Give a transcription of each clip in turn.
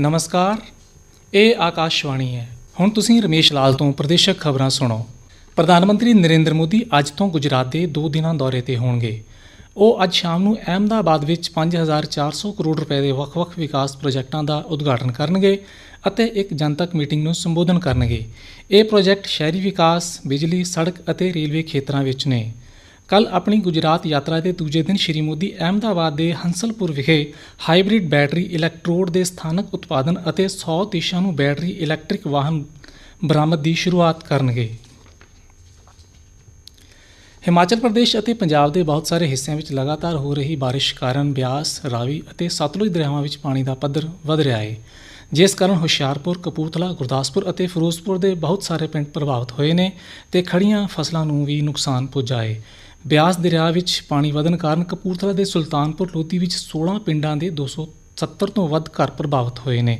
ਨਮਸਕਾਰ, ਇਹ ਆਕਾਸ਼ਵਾਣੀ ਹੈ। ਹੁਣ ਤੁਸੀਂ ਰਮੇਸ਼ ਲਾਲ ਤੋਂ ਪ੍ਰਦੇਸ਼ਕ ਖਬਰਾਂ ਸੁਣੋ। ਪ੍ਰਧਾਨ ਮੰਤਰੀ ਨਰਿੰਦਰ ਮੋਦੀ ਅੱਜ ਤੋਂ ਗੁਜਰਾਤ ਦੇ 2 ਦਿਨਾਂ ਦੌਰੇ ਤੇ ਹੋਣਗੇ। ਉਹ ਅੱਜ ਸ਼ਾਮ ਨੂੰ ਅਹਿਮਦਾਬਾਦ ਵਿੱਚ 5400 ਕਰੋੜ ਰੁਪਏ ਦੇ ਵੱਖ-ਵੱਖ ਵਿਕਾਸ ਪ੍ਰੋਜੈਕਟਾਂ ਦਾ ਉਦਘਾਟਨ ਕਰਨਗੇ ਅਤੇ ਇੱਕ ਜਨਤਕ ਮੀਟਿੰਗ ਨੂੰ ਸੰਬੋਧਨ ਕਰਨਗੇ। ਇਹ ਪ੍ਰੋਜੈਕਟ ਸ਼ਹਿਰੀ ਵਿਕਾਸ, ਬਿਜਲੀ, ਸੜਕ ਅਤੇ ਰੇਲਵੇ ਖੇਤਰਾਂ ਵਿੱਚ ਨੇ। ਕੱਲ ਆਪਣੀ ਗੁਜਰਾਤ ਯਾਤਰਾ ਦੇ ਦੂਜੇ ਦਿਨ ਸ਼੍ਰੀ ਮੋਦੀ ਅਹਿਮਦਾਬਾਦ ਦੇ ਹੰਸਲਪੁਰ ਵਿਖੇ ਹਾਈਬ੍ਰਿਡ ਬੈਟਰੀ ਇਲੈਕਟ੍ਰੋਡ ਦੇ ਸਥਾਨਕ ਉਤਪਾਦਨ ਅਤੇ 100 ਦੇਸ਼ਾਂ ਨੂੰ ਬੈਟਰੀ ਇਲੈਕਟ੍ਰਿਕ ਵਾਹਨ ਬਰਾਮਦ ਦੀ ਸ਼ੁਰੂਆਤ ਕਰਨਗੇ। ਹਿਮਾਚਲ ਪ੍ਰਦੇਸ਼ ਅਤੇ ਪੰਜਾਬ ਦੇ ਬਹੁਤ ਸਾਰੇ ਹਿੱਸਿਆਂ ਵਿੱਚ ਲਗਾਤਾਰ ਹੋ ਰਹੀ ਬਾਰਿਸ਼ ਕਾਰਨ ਬਿਆਸ, ਰਾਵੀ ਅਤੇ ਸਤਲੁਜ ਦਰਿਆਵਾਂ ਵਿੱਚ ਪਾਣੀ ਦਾ ਪੱਧਰ ਵਧ ਰਿਹਾ ਹੈ ਜਿਸ ਕਾਰਨ ਹੁਸ਼ਿਆਰਪੁਰ, ਕਪੂਰਥਲਾ, ਗੁਰਦਾਸਪੁਰ ਅਤੇ ਫਿਰੋਜ਼ਪੁਰ ਦੇ ਬਹੁਤ ਸਾਰੇ ਪਿੰਡ ਪ੍ਰਭਾਵਿਤ ਹੋਏ ਨੇ ਤੇ ਖੜੀਆਂ ਫਸਲਾਂ ਨੂੰ ਵੀ ਨੁਕਸਾਨ ਪੁੱਜਾ ਹੈ ਬਿਆਸ ਦਰਿਆ ਵਿੱਚ ਪਾਣੀ ਵਧਣ ਕਾਰਨ ਕਪੂਰਥਲਾ ਦੇ ਸੁਲਤਾਨਪੁਰ ਲੋਧੀ ਵਿੱਚ 16 ਪਿੰਡਾਂ ਦੇ 270 ਤੋਂ ਵੱਧ ਘਰ ਪ੍ਰਭਾਵਿਤ ਹੋਏ ਨੇ।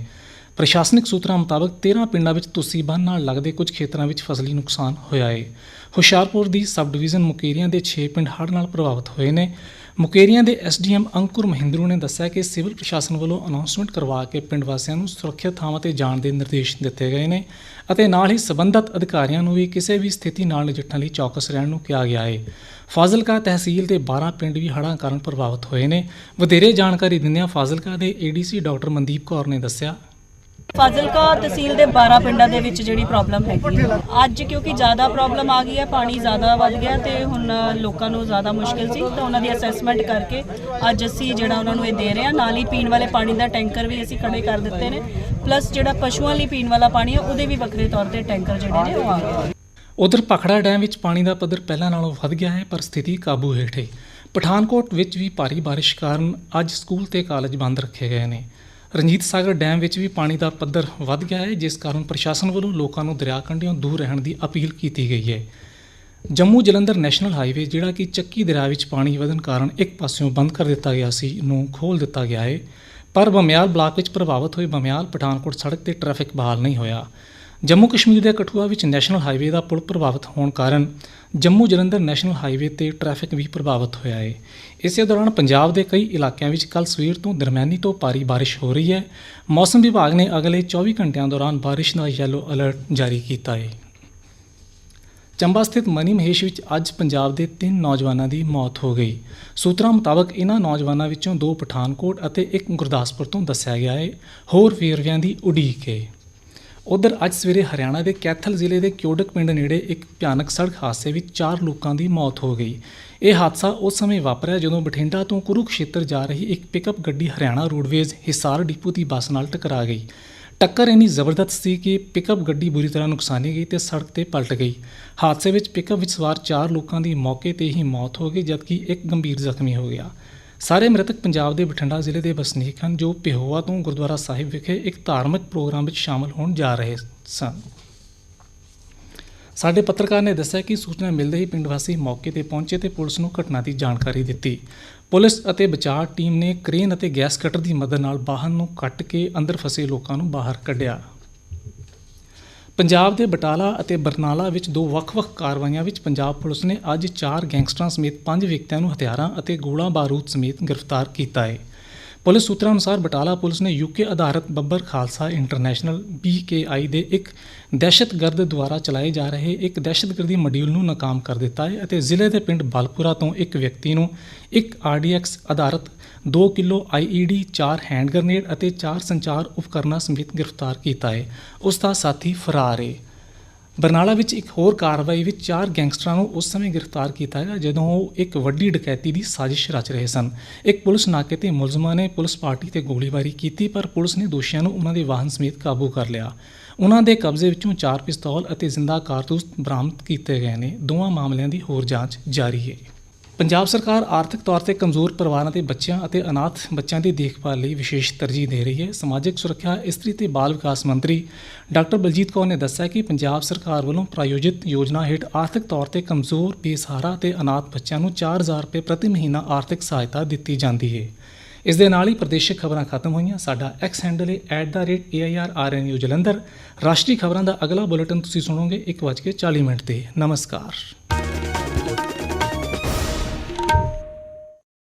ਪ੍ਰਸ਼ਾਸਨਿਕ ਸੂਤਰਾਂ ਮੁਤਾਬਕ 13 ਪਿੰਡਾਂ ਵਿੱਚ ਤੁਸੀਂ ਬੰਨ ਨਾਲ ਲੱਗਦੇ ਕੁਝ ਖੇਤਰਾਂ ਵਿੱਚ ਫਸਲੀ ਨੁਕਸਾਨ ਹੋਇਆ ਹੈ ਹੁਸ਼ਿਆਰਪੁਰ ਦੀ ਸਬ ਡਿਵੀਜ਼ਨ ਮੁਕੇਰੀਆਂ ਦੇ 6 ਪਿੰਡ ਹੜ੍ਹ ਨਾਲ ਪ੍ਰਭਾਵਿਤ ਹੋਏ ਨੇ। ਮੁਕੇਰੀਆਂ ਦੇ ਐਸਡੀਐਮ ਅੰਕੁਰ ਮਹਿੰਦਰੂ ਨੇ ਦੱਸਿਆ ਕਿ ਸਿਵਲ ਪ੍ਰਸ਼ਾਸਨ ਵੱਲੋਂ ਅਨਾਉਂਸਮੈਂਟ ਕਰਵਾ ਕੇ ਪਿੰਡ ਵਾਸੀਆਂ ਨੂੰ ਸੁਰੱਖਿਅਤ ਥਾਵਾਂ ਤੇ ਜਾਣ ਦੇ ਨਿਰਦੇਸ਼ ਦਿੱਤੇ ਗਏ ਨੇ ਅਤੇ ਨਾਲ ਹੀ ਸਬੰਧਤ ਅਧਿਕਾਰੀਆਂ ਨੂੰ ਵੀ ਕਿਸੇ ਵੀ ਸਥਿਤੀ ਨਾਲ ਨਜਿੱਠਣ ਲਈ ਚੌਕਸ ਰਹਿਣ ਨੂੰ ਕਿਹਾ ਗਿਆ ਹੈ ਫਾਜ਼ਿਲਕਾ ਤਹਿਸੀਲ ਦੇ 12 ਪਿੰਡ ਵੀ ਹੜ੍ਹਾਂ ਕਾਰਨ ਪ੍ਰਭਾਵਿਤ ਹੋਏ ਨੇ। ਵਧੇਰੇ ਜਾਣਕਾਰੀ ਦਿੰਦਿਆਂ ਫਾਜ਼ਿਲਕਾ ਦੇ ਏਡੀਸੀ ਡਾਕਟਰ ਮਨਦੀਪ ਕੌਰ ਨੇ ਦੱਸਿਆ ਫਾਜ਼ਿਲਕਾ ਤਹਿਸੀਲ ਦੇ 12 ਪਿੰਡਾਂ ਦੇ ਵਿੱਚ ਜਿਹੜੀ ਪ੍ਰੋਬਲਮ ਹੈਗੀ ਹੈ। ਅੱਜ ਕਿਉਂਕਿ ਜ਼ਿਆਦਾ ਪ੍ਰੋਬਲਮ ਆ ਗਈ ਹੈ, ਪਾਣੀ ਜ਼ਿਆਦਾ ਵੱਧ ਗਿਆ ਤੇ ਹੁਣ ਲੋਕਾਂ ਨੂੰ ਜ਼ਿਆਦਾ ਮੁਸ਼ਕਿਲ ਸੀ, ਤਾਂ ਉਹਨਾਂ ਦੀ ਅਸੈਸਮੈਂਟ ਕਰਕੇ ਅੱਜ ਅਸੀਂ ਜਿਹੜਾ ਉਹਨਾਂ ਨੂੰ ਇਹ ਦੇ ਰਹੇ ਹਾਂ। ਨਾਲ ਹੀ ਪੀਣ ਵਾਲੇ ਪਾਣੀ ਦਾ ਟੈਂਕਰ ਵੀ ਅਸੀਂ ਖੜੇ ਕਰ ਦਿੱਤੇ ਨੇ ਪਲੱਸ ਜਿਹੜਾ ਪਸ਼ੂਆਂ ਲਈ ਪੀਣ ਵਾਲਾ ਪਾਣੀ ਹੈ, ਉਹਦੇ ਵੀ ਵੱਖਰੇ ਤੌਰ ਤੇ ਟੈਂਕਰ ਜਿਹੜੇ ਨੇ ਉਹ ਆ ਗਏ। ਨੇ। ਉਧਰ ਪਖੜਾ ਡੈਮ ਵਿੱਚ ਪਾਣੀ ਦਾ ਪੱਧਰ ਪਹਿਲਾਂ ਨਾਲੋਂ ਵੱਧ ਗਿਆ ਹੈ, ਪਰ ਸਥਿਤੀ ਕਾਬੂ ਹੇਠ ਹੈ। ਪਠਾਨਕੋਟ ਵਿੱਚ ਵੀ ਭਾਰੀ ਬਾਰਿਸ਼ ਕਾਰਨ ਅੱਜ ਸਕੂਲ ਤੇ ਕਾਲਜ ਬੰਦ ਰੱਖੇ ਗਏ ਨੇ। ਰਣਜੀਤ ਸਾਗਰ ਡੈਮ ਵਿੱਚ ਵੀ ਪਾਣੀ ਦਾ ਪੱਧਰ ਵੱਧ ਗਿਆ ਹੈ, ਜਿਸ ਕਾਰਨ ਪ੍ਰਸ਼ਾਸਨ ਵੱਲੋਂ ਲੋਕਾਂ ਨੂੰ ਦਰਿਆ ਕੰਢਿਆਂ ਦੂਰ ਰਹਿਣ ਦੀ ਅਪੀਲ ਕੀਤੀ ਗਈ ਹੈ। ਜੰਮੂ ਜਲੰਧਰ ਨੈਸ਼ਨਲ ਹਾਈਵੇ, ਜਿਹੜਾ ਕਿ ਚੱਕੀ ਦਰਿਆ ਵਿੱਚ ਪਾਣੀ ਵਧਣ ਕਾਰਨ ਇੱਕ ਪਾਸਿਓਂ ਬੰਦ ਕਰ ਦਿੱਤਾ ਗਿਆ ਸੀ, ਨੂੰ ਖੋਲ੍ਹ ਦਿੱਤਾ ਗਿਆ ਹੈ। ਪਰ ਬਮਿਆਲ ਬਲਾਕ ਵਿੱਚ ਪ੍ਰਭਾਵਿਤ ਹੋਏ ਬਮਿਆਲ, ਪਠਾਨਕੋਟ ਸੜਕ ਤੇ ਟ੍ਰੈਫਿਕ ਬਹਾਲ ਨਹੀਂ ਹੋਇਆ। ਜੰਮੂ ਕਸ਼ਮੀਰ ਦੇ ਕਠੂਆ ਵਿੱਚ ਨੈਸ਼ਨਲ ਹਾਈਵੇ ਦਾ ਪੁਲ ਪ੍ਰਭਾਵਿਤ ਹੋਣ ਕਾਰਨ ਜੰਮੂ ਜਲੰਧਰ ਨੈਸ਼ਨਲ ਹਾਈਵੇ ਤੇ ਟ੍ਰੈਫਿਕ ਵੀ ਪ੍ਰਭਾਵਿਤ ਹੋਇਆ ਹੈ। ਇਸੇ ਦੌਰਾਨ ਪੰਜਾਬ ਦੇ ਕਈ ਇਲਾਕਿਆਂ ਵਿੱਚ ਕੱਲ ਸਵੇਰ ਤੋਂ ਦਰਮਿਆਨੀ ਤੋਂ ਭਾਰੀ ਬਾਰਿਸ਼ ਹੋ ਰਹੀ ਹੈ। ਮੌਸਮ ਵਿਭਾਗ ਨੇ ਅਗਲੇ 24 ਘੰਟਿਆਂ ਦੌਰਾਨ ਬਾਰਿਸ਼ ਦਾ ਯੈਲੋ ਅਲਰਟ ਜਾਰੀ ਕੀਤਾ ਹੈ। ਚੰਬਾ ਸਥਿਤ ਮਨੀ ਮਹੇਸ਼ ਵਿੱਚ ਅੱਜ ਪੰਜਾਬ ਦੇ ਤਿੰਨ ਨੌਜਵਾਨਾਂ ਦੀ ਮੌਤ ਹੋ ਗਈ। ਸੂਤਰਾਂ ਮੁਤਾਬਕ ਇਹਨਾਂ ਨੌਜਵਾਨਾਂ ਵਿੱਚੋਂ ਦੋ ਪਠਾਨਕੋਟ ਅਤੇ ਇੱਕ ਗੁਰਦਾਸਪੁਰ ਤੋਂ ਦੱਸਿਆ ਗਿਆ ਹੈ। ਹੋਰ ਵੇਰਵਿਆਂ ਦੀ ਉਡੀਕ ਹੈ। ਉਧਰ ਅੱਜ ਸਵੇਰੇ ਹਰਿਆਣਾ ਦੇ ਕੈਥਲ ਜ਼ਿਲ੍ਹੇ ਦੇ ਕਿਉਡਕ ਪਿੰਡ ਨੇੜੇ ਇੱਕ ਭਿਆਨਕ ਸੜਕ ਹਾਦਸੇ ਵਿੱਚ 4 ਲੋਕਾਂ ਦੀ ਮੌਤ ਹੋ ਗਈ। ਇਹ ਹਾਦਸਾ ਉਸ ਸਮੇਂ ਵਾਪਰਿਆ ਜਦੋਂ ਬਠਿੰਡਾ ਤੋਂ ਕੁਰੂਕਸ਼ੇਤਰ ਜਾ ਰਹੀ ਇੱਕ ਪਿਕਅਪ ਗੱਡੀ ਹਰਿਆਣਾ ਰੋਡਵੇਜ਼ ਹਿਸਾਰ ਡਿਪੂ ਦੀ ਬੱਸ ਨਾਲ ਟਕਰਾ ਗਈ। ਟੱਕਰ ਇੰਨੀ ਜ਼ਬਰਦਸਤ ਸੀ ਕਿ ਪਿਕਅਪ ਗੱਡੀ ਬੁਰੀ ਤਰ੍ਹਾਂ ਨੁਕਸਾਨੀ ਗਈ ਤੇ ਸੜਕ ਤੇ ਪਲਟ ਗਈ। ਹਾਦਸੇ ਵਿੱਚ ਪਿਕਅਪ ਵਿੱਚ ਸਵਾਰ 4 ਲੋਕਾਂ ਦੀ ਮੌਕੇ ਤੇ ਹੀ ਮੌਤ ਹੋ ਗਈ, ਜਦਕਿ ਇੱਕ ਗੰਭੀਰ ਜ਼ਖਮੀ ਹੋ ਗਿਆ। ਸਾਰੇ ਮ੍ਰਿਤਕ ਪੰਜਾਬ ਦੇ ਬਠਿੰਡਾ ਜ਼ਿਲ੍ਹੇ ਦੇ ਵਸਨੀਕ ਹਨ, ਜੋ ਪਿਹੋਆ ਤੋਂ ਗੁਰਦੁਆਰਾ ਸਾਹਿਬ ਵਿਖੇ ਇੱਕ ਧਾਰਮਿਕ ਪ੍ਰੋਗਰਾਮ ਵਿੱਚ ਸ਼ਾਮਲ ਹੋਣ ਜਾ ਰਹੇ ਸਨ। ਸਾਡੇ ਪੱਤਰਕਾਰ ਨੇ ਦੱਸਿਆ ਕਿ ਸੂਚਨਾ ਮਿਲਦੇ ਹੀ ਪਿੰਡ ਵਾਸੀ ਮੌਕੇ ਤੇ ਪਹੁੰਚੇ ਤੇ ਪੁਲਿਸ ਨੂੰ ਘਟਨਾ ਦੀ ਜਾਣਕਾਰੀ ਦਿੱਤੀ। ਪੁਲਿਸ ਅਤੇ ਬਚਾਅ ਟੀਮ ਨੇ ਕ੍ਰੇਨ ਅਤੇ ਗੈਸ ਕਟਰ ਦੀ ਮਦਦ ਨਾਲ ਵਾਹਨ ਨੂੰ ਕੱਟ ਕੇ ਅੰਦਰ ਫਸੇ ਲੋਕਾਂ ਨੂੰ ਬਾਹਰ ਕੱਢਿਆ। ਪੰਜਾਬ ਦੇ ਬਟਾਲਾ ਅਤੇ ਬਰਨਾਲਾ ਵਿੱਚ ਦੋ ਵੱਖ-ਵੱਖ ਕਾਰਵਾਈਆਂ ਵਿੱਚ ਪੰਜਾਬ ਪੁਲਿਸ ਨੇ ਅੱਜ ਚਾਰ ਗੈਂਗਸਟਰਾਂ ਸਮੇਤ ਪੰਜ ਵਿਅਕਤੀਆਂ ਨੂੰ ਹਥਿਆਰਾਂ ਅਤੇ ਗੋਲਾ ਬਾਰੂਦ ਸਮੇਤ ਗ੍ਰਿਫਤਾਰ ਕੀਤਾ ਹੈ। ਪੁਲਿਸ ਸੂਤਰਾਂ ਅਨੁਸਾਰ ਬਟਾਲਾ ਪੁਲਿਸ ਨੇ ਯੂਕੇ ਆਧਾਰਿਤ ਬੱਬਰ ਖਾਲਸਾ ਇੰਟਰਨੈਸ਼ਨਲ BKI ਦੇ ਇੱਕ ਦਹਿਸ਼ਤਗਰਦ ਦੁਆਰਾ ਚਲਾਏ ਜਾ ਰਹੇ ਇੱਕ ਦਹਿਸ਼ਤਗਰਦੀ ਮੋਡਿਊਲ ਨੂੰ ਨਾਕਾਮ ਕਰ ਦਿੱਤਾ ਹੈ ਅਤੇ ਜ਼ਿਲ੍ਹੇ ਦੇ ਪਿੰਡ ਬਲਪੁਰਾ ਤੋਂ ਇੱਕ ਵਿਅਕਤੀ ਨੂੰ ਇੱਕ RDX ਆਧਾਰਿਤ 2 ਕਿਲੋ IED 4 ਹੈਂਡ ਗ੍ਰਨੇਡ ਅਤੇ 4 ਸੰਚਾਰ ਉਪਕਰਨਾਂ ਸਮੇਤ ਗ੍ਰਿਫਤਾਰ ਕੀਤਾ ਹੈ। ਉਸ ਦਾ ਸਾਥੀ ਫਰਾਰ ਹੈ। ਬਰਨਾਲਾ ਵਿੱਚ ਇੱਕ ਹੋਰ ਕਾਰਵਾਈ ਵਿੱਚ ਚਾਰ ਗੈਂਗਸਟਰਾਂ ਨੂੰ ਉਸ ਸਮੇਂ ਗ੍ਰਿਫਤਾਰ ਕੀਤਾ ਗਿਆ, ਜਦੋਂ ਉਹ ਇੱਕ ਵੱਡੀ ਡਕੈਤੀ ਦੀ ਸਾਜ਼ਿਸ਼ ਰਚ ਰਹੇ ਸਨ। ਇੱਕ ਪੁਲਿਸ ਨਾਕੇ ਤੇ ਮੁਲਜ਼ਮਾਂ ਨੇ ਪੁਲਿਸ ਪਾਰਟੀ ਤੇ ਗੋਲੀਬਾਰੀ ਕੀਤੀ, ਪਰ ਪੁਲਿਸ ਨੇ ਦੋਸ਼ੀਆਂ ਨੂੰ ਉਹਨਾਂ ਦੇ ਵਾਹਨ ਸਮੇਤ ਕਾਬੂ ਕਰ ਲਿਆ। ਉਹਨਾਂ ਦੇ ਕਬਜ਼ੇ ਵਿੱਚੋਂ ਚਾਰ ਪਿਸਤੌਲ ਅਤੇ ਜ਼ਿੰਦਾ ਕਾਰਤੂਸ ਬਰਾਮਦ ਕੀਤੇ ਗਏ ਨੇ। ਦੋਵਾਂ ਮਾਮਲਿਆਂ ਦੀ ਹੋਰ ਜਾਂਚ ਜਾਰੀ ਹੈ। ਪੰਜਾਬ ਸਰਕਾਰ ਆਰਥਿਕ ਤੌਰ ਤੇ ਕਮਜ਼ੋਰ ਪਰਿਵਾਰਾਂ ਦੇ ਬੱਚਿਆਂ ਅਤੇ ਅਨਾਥ ਬੱਚਿਆਂ ਦੀ ਦੇਖਭਾਲ ਲਈ ਵਿਸ਼ੇਸ਼ ਤਰਜੀਹ ਦੇ ਰਹੀ ਹੈ। ਸਮਾਜਿਕ ਸੁਰੱਖਿਆ, ਇਸਤਰੀ ਤੇ ਬਾਲ ਵਿਕਾਸ ਮੰਤਰੀ ਡਾਕਟਰ ਬਲਜੀਤ ਕੌਰ ਨੇ ਦੱਸਿਆ ਕਿ ਪੰਜਾਬ ਸਰਕਾਰ ਵੱਲੋਂ ਪ੍ਰਾਯੋਜਿਤ ਯੋਜਨਾ ਹੇਠ ਆਰਥਿਕ ਤੌਰ ਤੇ ਕਮਜ਼ੋਰ ਬੇਸਹਾਰਾ ਤੇ ਅਨਾਥ ਬੱਚਿਆਂ ਨੂੰ 4000 ਰੁਪਏ ਪ੍ਰਤੀ ਮਹੀਨਾ ਆਰਥਿਕ ਸਹਾਇਤਾ ਦਿੱਤੀ ਜਾਂਦੀ ਹੈ। ਇਸ ਦੇ ਨਾਲ ਹੀ ਪ੍ਰਦੇਸ਼ਿਕ ਖਬਰਾਂ ਖਤਮ ਹੋਈਆਂ। ਸਾਡਾ ਐਕਸ ਹੈਂਡਲ ਹੈ @airrnu ਜਲੰਧਰ। ਰਾਸ਼ਟਰੀ ਖਬਰਾਂ ਦਾ ਅਗਲਾ ਬੁਲੇਟਿਨ ਤੁਸੀਂ ਸੁਣੋਗੇ 1:40 ਮਿੰਟ ਤੇ। ਨਮਸਕਾਰ।